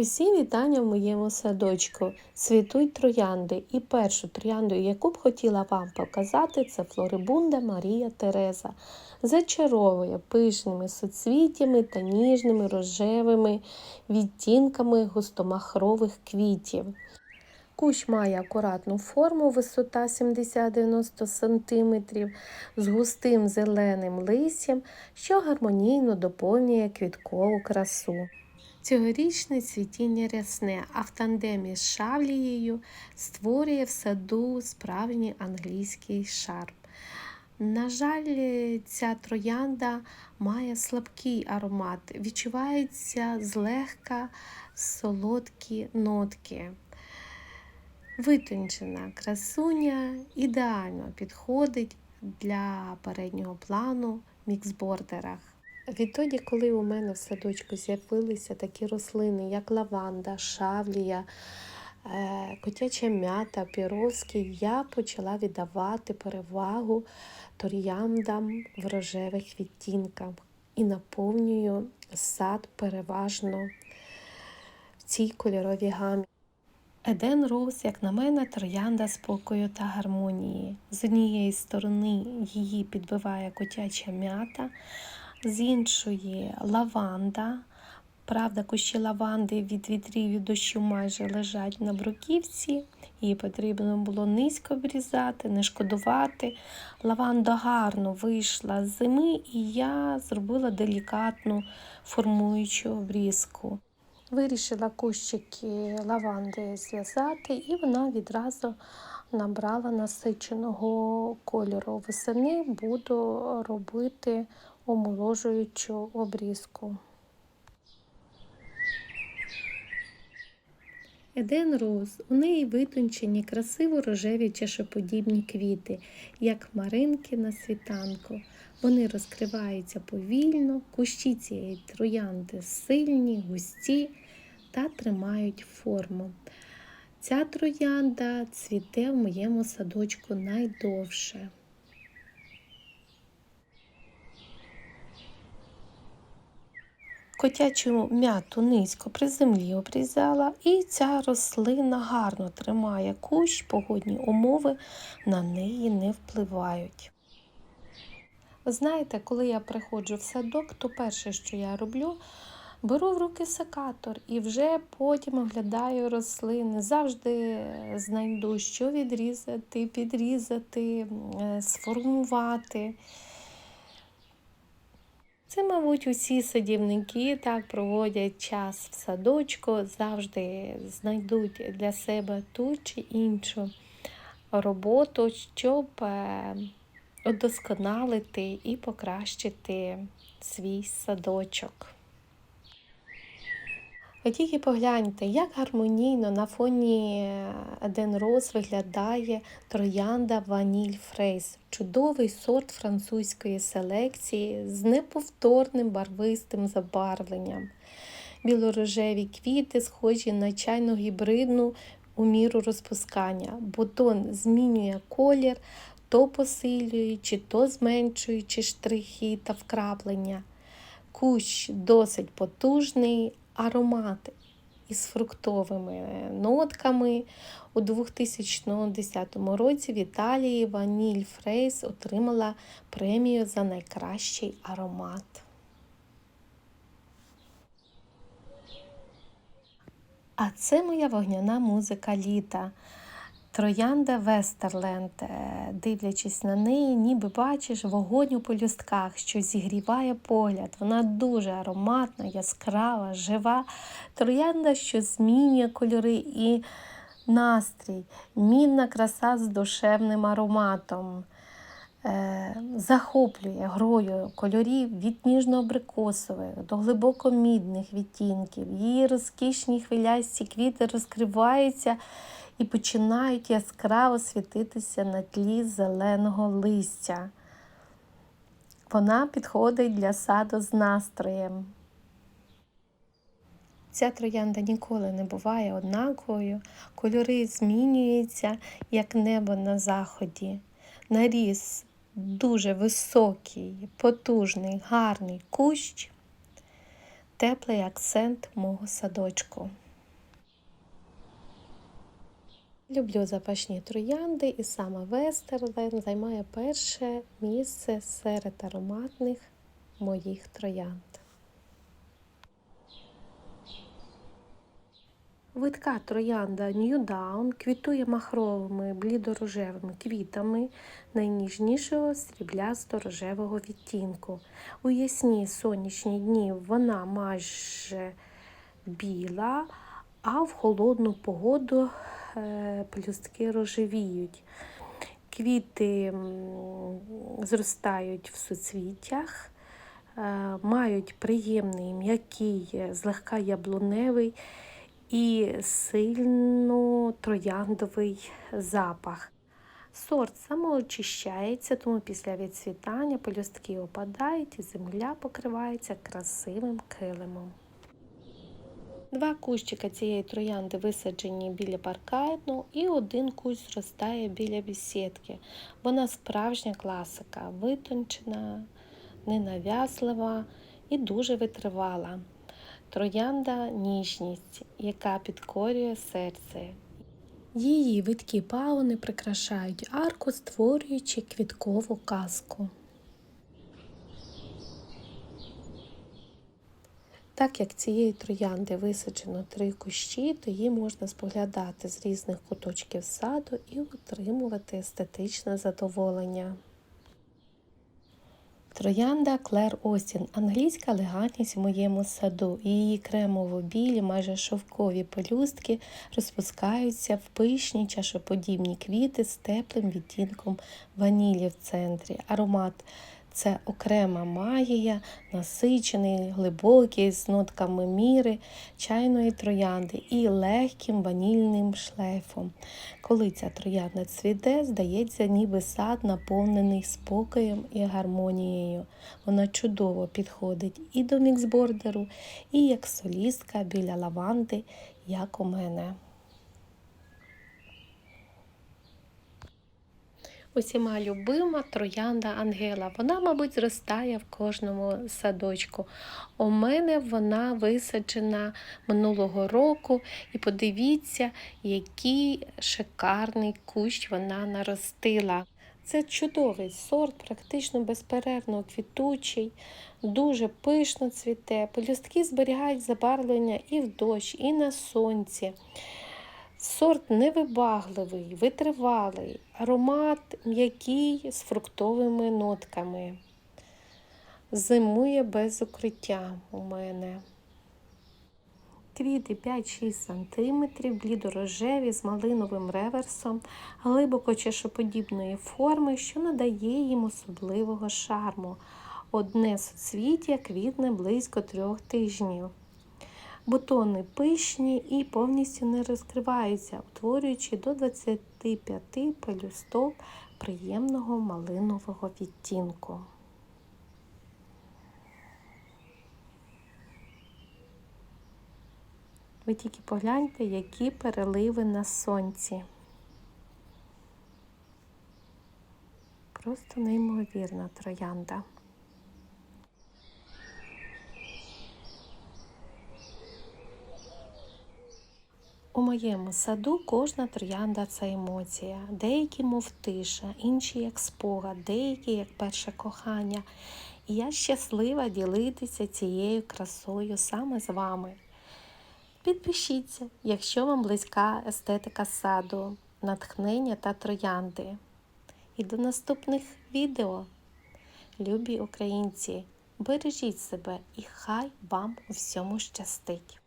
Усі вітання в моєму садочку. Світуть троянди. І першу троянду, яку б хотіла вам показати, це Флорибунда Марія Тереза. Зачаровує пишними суцвіттями та ніжними рожевими відтінками густомахрових квітів. Кущ має акуратну форму, висота 70-90 см з густим зеленим листям, що гармонійно доповнює квіткову красу. Цьогорічне цвітіння рясне, а в тандемі з шавлією створює в саду справжній англійський шарп. На жаль, ця троянда має слабкий аромат, відчуваються злегка солодкі нотки. Витончена красуня ідеально підходить для переднього плану в міксбордерах. Відтоді, коли у мене в садочку з'явилися такі рослини, як лаванда, шавлія, е, котяча м'ята, піровський, я почала віддавати перевагу торіандам в рожевих відтінках і наповнюю сад переважно в цій кольоровій гамі. Еден Роуз, як на мене, троянда спокою та гармонії. З однієї сторони її підбиває котяча м'ята, з іншої лаванда. Правда, кущі лаванди від вітрів і дощу майже лежать на бруківці. Її потрібно було низько обрізати, не шкодувати. Лаванда гарно вийшла з зими, і я зробила делікатну формуючу обрізку. Вирішила кущики лаванди зв'язати, і вона відразу набрала насиченого кольору. Восени буду робити омоложуючу обрізку. Еден Роуз. У неї витончені, красиво рожеві чашоподібні квіти, як хмаринки на світанку. Вони розкриваються повільно, кущі цієї троянди сильні, густі та тримають форму. Ця троянда цвіте в моєму садочку найдовше. Котячу м'яту низько при землі обрізала, і ця рослина гарно тримає кущ, погодні умови на неї не впливають. Знаєте, коли я приходжу в садок, то перше, що я роблю, беру в руки секатор і вже потім оглядаю рослини. Завжди знайду, що відрізати, підрізати, сформувати. Це, мабуть, усі садівники так проводять час в садочку, завжди знайдуть для себе ту чи іншу роботу, щоб удосконалити і покращити свій садочок. Ви тільки погляньте, як гармонійно на фоні Еден Роз виглядає троянда Ваніль Фрейс. Чудовий сорт французької селекції з неповторним барвистим забарвленням. Білорожеві квіти схожі на чайно гібридну у міру розпускання. Бутон змінює колір, то посилюючи, то зменшуючи штрихи та вкраплення. Кущ досить потужний, аромат із фруктовими нотками. У 2010 році в Італії Ваніль Фрейс отримала премію за найкращий аромат. А це моя вогняна музика літа. Троянда Вестерленд, дивлячись на неї, ніби бачиш вогонь у полюстках, що зігріває погляд. Вона дуже ароматна, яскрава, жива. Троянда, що змінює кольори і настрій, мідна краса з душевним ароматом. Захоплює грою кольорів від ніжно-абрикосових до глибоко-мідних відтінків. Її розкішні хвилясті квіти розкриваються і починають яскраво світитися на тлі зеленого листя. Вона підходить для саду з настроєм. Ця троянда ніколи не буває однаковою, кольори змінюються, як небо на заході. Наріс дуже високий, потужний, гарний кущ, теплий акцент мого садочку. Люблю запашні троянди, і саме Вестерлен займає перше місце серед ароматних моїх троянд. Видка троянда New Dawn квітує махровими блідорожевими квітами найніжнішого сріблясто-рожевого відтінку. У ясні сонячні дні вона майже біла, а в холодну погоду е, пелюстки рожевіють. Квіти зростають в суцвіттях, е, мають приємний м'який, е, злегка яблуневий і сильно трояндовий запах. Сорт самоочищається, тому після відцвітання пелюстки опадають і земля покривається красивим килимом. Два кущика цієї троянди висаджені біля паркану, і один кущ зростає біля бесідки. Вона справжня класика, витончена, ненав'язлива і дуже витривала. Троянда ніжність, яка підкорює серце. Її видкі пауни прикрашають арку, створюючи квіткову казку. Так як цієї троянди висаджено три кущі, то її можна споглядати з різних куточків саду і отримувати естетичне задоволення. Троянда Клер Остін англійська елегантність в моєму саду. Її кремово-білі, майже шовкові пелюстки розпускаються в пишні чашоподібні квіти з теплим відтінком ванілі в центрі. Аромат це окрема магія, насичений, глибокий, з нотками міри, чайної троянди і легким ванільним шлейфом. Коли ця троянда цвіте, здається, ніби сад наповнений спокоєм і гармонією. Вона чудово підходить і до міксбордеру, і як солістка біля лаванди, як у мене. Усіма любима троянда Ангела. Вона, мабуть, зростає в кожному садочку. У мене вона висаджена минулого року, і подивіться, який шикарний кущ вона наростила. Це чудовий сорт, практично безперервно квітучий, дуже пишно цвіте. Пелюстки зберігають забарвлення і в дощ, і на сонці. Сорт невибагливий, витривалий, аромат м'який з фруктовими нотками. Зимує без укриття у мене. Квіти 5-6 см, блідорожеві з малиновим реверсом, глибоко чашоподібної форми, що надає їм особливого шарму. Одне суцвіття квітне близько трьох тижнів. Бутони пишні і повністю не розкриваються, утворюючи до 25 пелюсток приємного малинового відтінку. Ви тільки погляньте, які переливи на сонці. Просто неймовірна троянда. У моєму саду кожна троянда це емоція. Деякі, мов тиша, інші як спогад, деякі як перше кохання. І я щаслива ділитися цією красою саме з вами. Підпишіться, якщо вам близька естетика саду, натхнення та троянди. І до наступних відео. Любі українці, бережіть себе і хай вам у всьому щастить!